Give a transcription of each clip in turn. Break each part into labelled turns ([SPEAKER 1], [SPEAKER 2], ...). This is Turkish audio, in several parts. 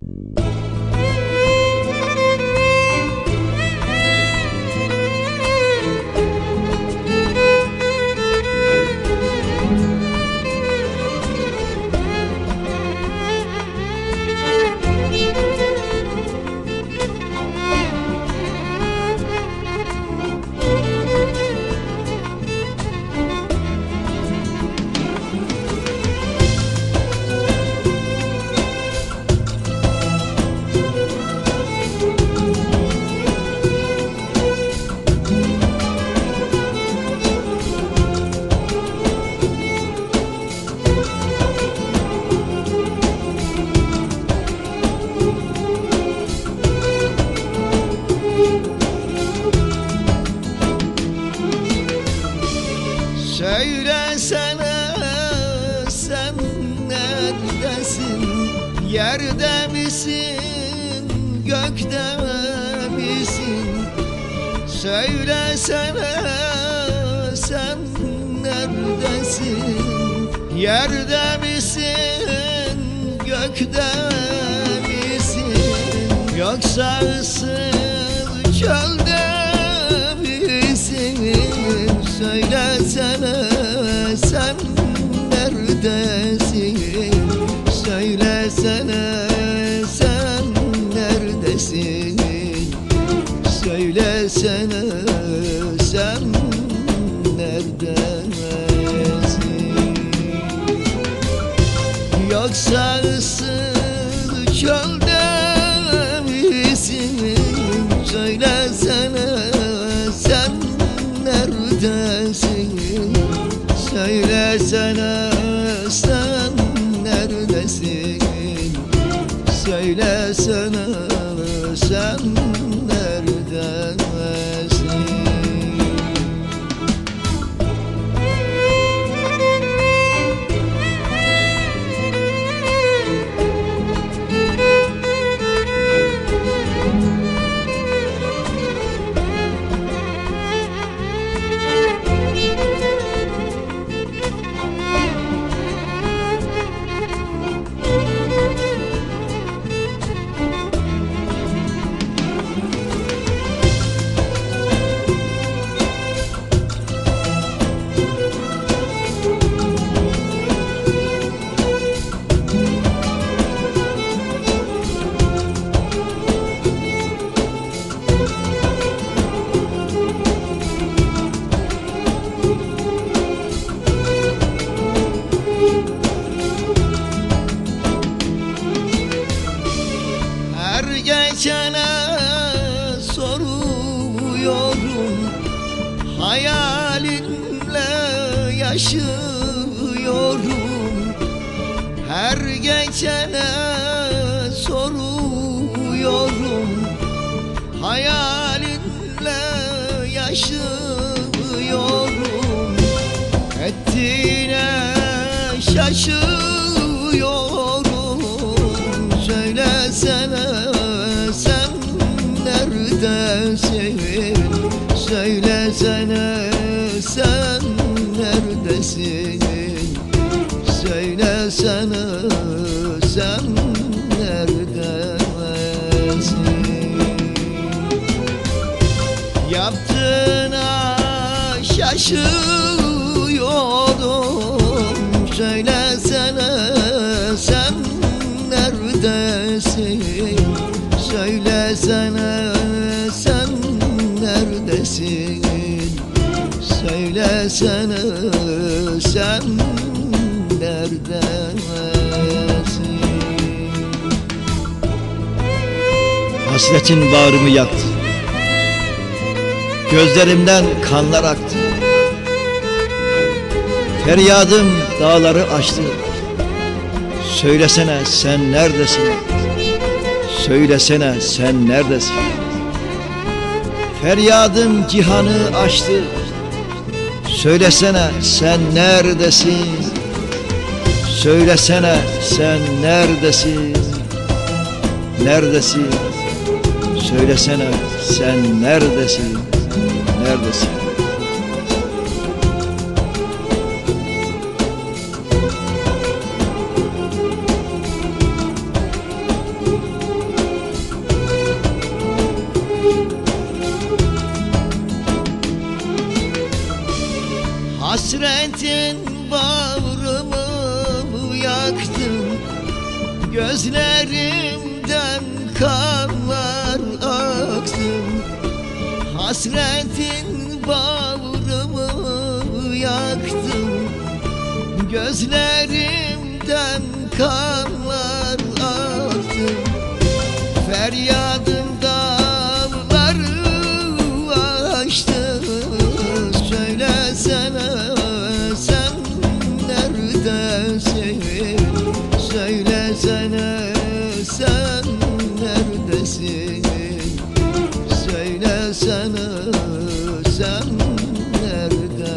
[SPEAKER 1] Söylesene Yerde misin gökte misin? Söylesene sen neredesin? Yerde misin gökte misin? Yoksa ısır çölde misin? Söylesene sen neredesin Yoksa ısır çölde misin Söylesene sen neredesin? Söylesene sen neredesin? Söylesene yaşıyorum. Her geçene soruyorum. Hayalinle yaşıyorum. Ettiğine şaşıyorum. Söylesene sen neredesin? Söylesene sen neredesin Söylesene sen neredesin Yaptığına şaşıyorum Söylesene sen neredesin? Söylesene sen neredesin? Söylesene sen neredesin
[SPEAKER 2] Hasretin bağrımı yaktı. Gözlerimden kanlar aktı. Feryadım dağları aştı Söylesene sen neredesin? Söylesene sen neredesin? Feryadım cihanı aştı Söylesene sen neredesin? Söylesene sen neredesin? Neredesin? Söylesene sen neredesin? Neredesin Hasretin bağrımı
[SPEAKER 1] yaktın? Gözlerimden kanlar aktı Hasretin bağrımı yaktı Gözlerimden kanlar aktı Feryadım neredesin Söylesene sen neredesin Söylesene sen neredesin?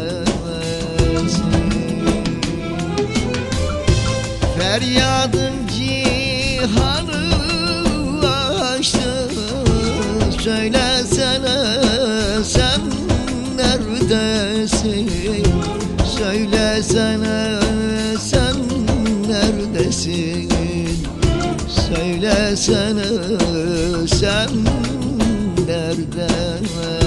[SPEAKER 1] Feryadım cihanı aştı Söylesene sen neredesin Söylesene sen neredesin? Söylesene sen neredesin